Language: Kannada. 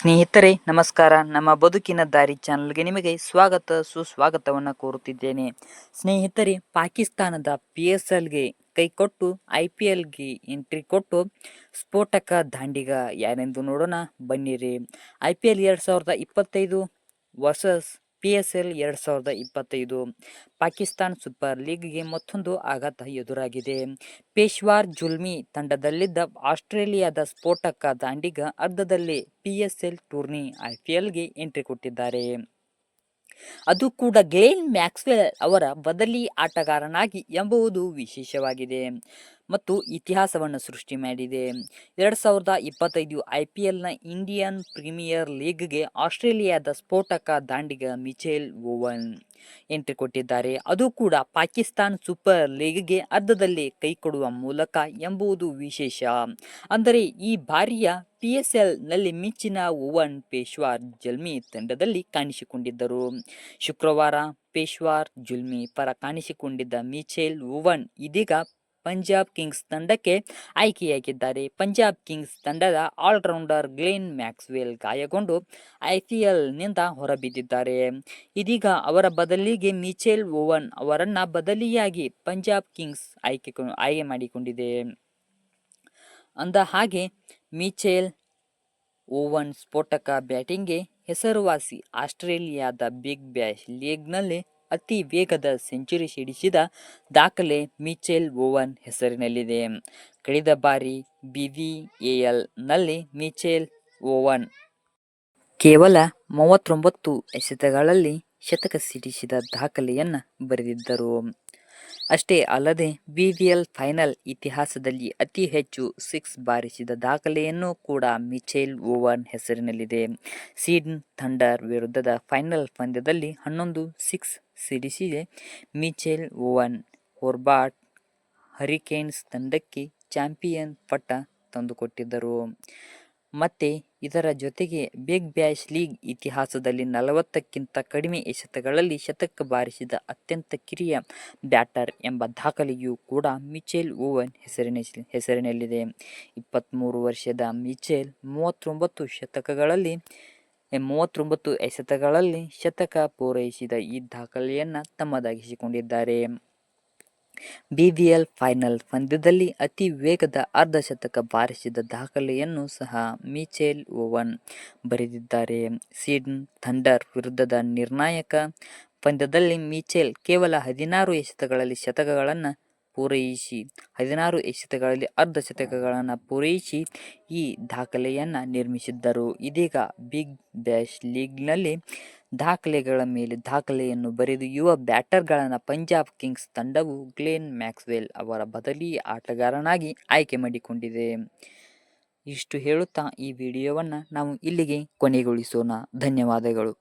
ಸ್ನೇಹಿತರೆ, ನಮಸ್ಕಾರ. ನಮ್ಮ ಬದುಕಿನ ದಾರಿ ಚಾನಲ್ಗೆ ನಿಮಗೆ ಸ್ವಾಗತ, ಸುಸ್ವಾಗತವನ್ನು ಕೋರುತ್ತಿದ್ದೇನೆ. ಸ್ನೇಹಿತರೆ, ಪಾಕಿಸ್ತಾನದ ಪಿ ಎಸ್ ಎಲ್ಗೆ ಕೈಕೊಟ್ಟು ಐ ಪಿ ಎಲ್ಗೆ ಎಂಟ್ರಿ ಕೊಟ್ಟು ಸ್ಫೋಟಕ ದಾಂಡಿಗ ಯಾರೆಂದು ನೋಡೋಣ. ಬನ್ನಿರಿ. ಐ ಪಿ ಎಲ್ ಎರಡು ಸಾವಿರದ ಇಪ್ಪತ್ತೈದು ವರ್ಸಸ್ ಪಿ ಎಸ್ ಎಲ್ ಎರಡು ಸಾವಿರದ ಇಪ್ಪತ್ತೈದು ಪಾಕಿಸ್ತಾನ್ ಸೂಪರ್ ಲೀಗ್ಗೆ ಮತ್ತೊಂದು ಆಘಾತ ಎದುರಾಗಿದೆ. ಪೇಶ್ವಾರ್ ಜುಲ್ಮಿ ತಂಡದಲ್ಲಿದ್ದ ಆಸ್ಟ್ರೇಲಿಯಾದ ಸ್ಫೋಟಕ ದಾಂಡಿಗ ಅರ್ಧದಲ್ಲಿ ಪಿ ಎಸ್ ಎಲ್ ಟೂರ್ನಿ ಐ ಪಿ ಎಲ್ಗೆ ಎಂಟ್ರಿ ಕೊಟ್ಟಿದ್ದಾರೆ. ಅದು ಕೂಡ ಗ್ಲೇನ್ ಮ್ಯಾಕ್ಸ್ವೆಲ್ ಅವರ ಬದಲಿ ಆಟಗಾರನಾಗಿ ಎಂಬುದು ವಿಶೇಷವಾಗಿದೆ. ಮತ್ತು ಇತಿಹಾಸವನ್ನು ಸೃಷ್ಟಿ ಮಾಡಿದೆ. ಎರಡು ಸಾವಿರದ ಇಪ್ಪತ್ತೈದು ಐ ಪಿ ಎಲ್ನ ಇಂಡಿಯನ್ ಪ್ರೀಮಿಯರ್ ಲೀಗ್ಗೆ ಆಸ್ಟ್ರೇಲಿಯಾದ ಸ್ಫೋಟಕ ದಾಂಡಿಗ ಮಿಚೆಲ್ ಓವನ್ ಎಂಟ್ರಿ ಕೊಟ್ಟಿದ್ದಾರೆ. ಅದು ಕೂಡ ಪಾಕಿಸ್ತಾನ್ ಸೂಪರ್ ಲೀಗ್ಗೆ ಅರ್ಧದಲ್ಲಿ ಕೈ ಕೊಡುವ ಮೂಲಕ ಎಂಬುದು ವಿಶೇಷ. ಅಂದರೆ ಈ ಬಾರಿಯ ಪಿ ಎಸ್ ಎಲ್ನಲ್ಲಿ ಮಿಂಚಿನ ಓವನ್ ಪೇಶ್ವಾರ್ ಜಲ್ಮಿ ತಂಡದಲ್ಲಿ ಕಾಣಿಸಿಕೊಂಡಿದ್ದರು. ಶುಕ್ರವಾರ ಪೇಶ್ವಾರ್ ಜುಲ್ಮಿ ಪರ ಕಾಣಿಸಿಕೊಂಡಿದ್ದ ಮಿಚೆಲ್ ಓವನ್ ಇದೀಗ ಪಂಜಾಬ್ ಕಿಂಗ್ಸ್ ತಂಡಕ್ಕೆ ಆಯ್ಕೆಯಾಗಿದ್ದಾರೆ. ಪಂಜಾಬ್ ಕಿಂಗ್ಸ್ ತಂಡದ ಆಲ್ರೌಂಡರ್ ಗ್ಲೇನ್ ಮ್ಯಾಕ್ಸ್ವೆಲ್ ಗಾಯಗೊಂಡು ಐ ಪಿ ಎಲ್ನಿಂದ ಹೊರಬಿದ್ದಿದ್ದಾರೆ. ಇದೀಗ ಅವರ ಬದಲಿಗೆ ಮಿಚೆಲ್ ಓವನ್ ಅವರನ್ನು ಬದಲಿಯಾಗಿ ಪಂಜಾಬ್ ಕಿಂಗ್ಸ್ ಆಯ್ಕೆ ಆಯ್ಕೆ ಮಾಡಿಕೊಂಡಿದೆ. ಅಂದ ಹಾಗೆ ಮಿಚೆಲ್ ಓವನ್ ಸ್ಫೋಟಕ ಬ್ಯಾಟಿಂಗ್ಗೆ ಹೆಸರುವಾಸಿ ಆಸ್ಟ್ರೇಲಿಯಾದ ಬಿಗ್ ಬ್ಯಾಶ್ ಲೀಗ್ನಲ್ಲಿ ಅತಿ ವೇಗದ ಸೆಂಚುರಿ ಸಿಡಿಸಿದ ದಾಖಲೆ ಮಿಚೆಲ್ ಓವನ್ ಹೆಸರಿನಲ್ಲಿದೆ. ಕಳೆದ ಬಾರಿ ನಲ್ಲಿ ಮಿಚೆಲ್ ಓವನ್ ಕೇವಲ ಮೂವತ್ತೊಂಬತ್ತು ಎಸೆತಗಳಲ್ಲಿ ಶತಕ ಸಿಡಿಸಿದ ದಾಖಲೆಯನ್ನು ಬರೆದಿದ್ದರು. ಅಷ್ಟೇ ಅಲ್ಲದೆ ಬಿವಿಎಲ್ ಫೈನಲ್ ಇತಿಹಾಸದಲ್ಲಿ ಅತಿ ಹೆಚ್ಚು ಸಿಕ್ಸ್ ಬಾರಿಸಿದ ದಾಖಲೆಯನ್ನು ಕೂಡ ಮಿಚೆಲ್ ಓವನ್ ಹೆಸರಿನಲ್ಲಿದೆ. ಸೀಡ್ನ್ ಥಂಡರ್ ವಿರುದ್ಧದ ಫೈನಲ್ ಪಂದ್ಯದಲ್ಲಿ ಹನ್ನೊಂದು ಸಿಕ್ಸ್ ಸಿಡಿಸಿದೆ. ಮಿಚೆಲ್ ಓವನ್ ಹೊರ್ಬಾಟ್ ಹರಿಕೇನ್ಸ್ ತಂಡಕ್ಕೆ ಚಾಂಪಿಯನ್ ಪಟ್ಟ ತಂದುಕೊಟ್ಟಿದ್ದರು. ಮತ್ತೆ ಇದರ ಜೊತೆಗೆ ಬಿಗ್ ಬ್ಯಾಶ್ ಲೀಗ್ ಇತಿಹಾಸದಲ್ಲಿ ನಲವತ್ತಕ್ಕಿಂತ ಕಡಿಮೆ ಎಸೆತಗಳಲ್ಲಿ ಶತಕ ಬಾರಿಸಿದ ಅತ್ಯಂತ ಕಿರಿಯ ಬ್ಯಾಟರ್ ಎಂಬ ದಾಖಲೆಯೂ ಕೂಡ ಮಿಚೆಲ್ ಓವನ್ ಹೆಸರಿನ ಹೆಸರಿನಲ್ಲಿದೆ. ಇಪ್ಪತ್ತ್ಮೂರು ವರ್ಷದ ಮಿಚೆಲ್ ಮೂವತ್ತೊಂಬತ್ತು ಶತಕಗಳಲ್ಲಿ, ಮೂವತ್ತೊಂಬತ್ತು ಎಸೆತಗಳಲ್ಲಿ ಶತಕ ಪೂರೈಸಿದ ಈ ದಾಖಲೆಯನ್ನು ತಮ್ಮದಾಗಿಸಿಕೊಂಡಿದ್ದಾರೆ. ಬಿಬಿಎಲ್ ಫೈನಲ್ ಪಂದ್ಯದಲ್ಲಿ ಅತಿ ವೇಗದ ಅರ್ಧಶತಕ ಬಾರಿಸಿದ ದಾಖಲೆಯನ್ನು ಸಹ ಮಿಚೆಲ್ ಓವನ್ ಬರೆದಿದ್ದಾರೆ. ಸಿಡ್ನ್ ಥಂಡರ್ ವಿರುದ್ಧದ ನಿರ್ಣಾಯಕ ಪಂದ್ಯದಲ್ಲಿ ಮಿಚೆಲ್ ಕೇವಲ ಹದಿನಾರು ಎಸೆತಗಳಲ್ಲಿ ಶತಕಗಳನ್ನು ಪೂರೈಸಿ, ಹದಿನಾರು ಎಸೆತಗಳಲ್ಲಿ ಅರ್ಧ ಶತಕಗಳನ್ನು ಪೂರೈಸಿ ಈ ದಾಖಲೆಯನ್ನು ನಿರ್ಮಿಸಿದ್ದರು. ಇದೀಗ ಬಿಗ್ ಬ್ಯಾಶ್ ಲೀಗ್ನಲ್ಲಿ ದಾಖಲೆಗಳ ಮೇಲೆ ದಾಖಲೆಯನ್ನು ಬರೆದು ಯುವ ಬ್ಯಾಟರ್ಗಳನ್ನು ಪಂಜಾಬ್ ಕಿಂಗ್ಸ್ ತಂಡವು ಗ್ಲೇನ್ ಮ್ಯಾಕ್ಸ್ವೆಲ್ ಅವರ ಬದಲಿ ಆಟಗಾರನಾಗಿ ಆಯ್ಕೆ ಮಾಡಿಕೊಂಡಿದೆ. ಇಷ್ಟು ಹೇಳುತ್ತಾ ಈ ವಿಡಿಯೋವನ್ನು ನಾವು ಇಲ್ಲಿಗೆ ಕೊನೆಗೊಳಿಸೋಣ. ಧನ್ಯವಾದಗಳು.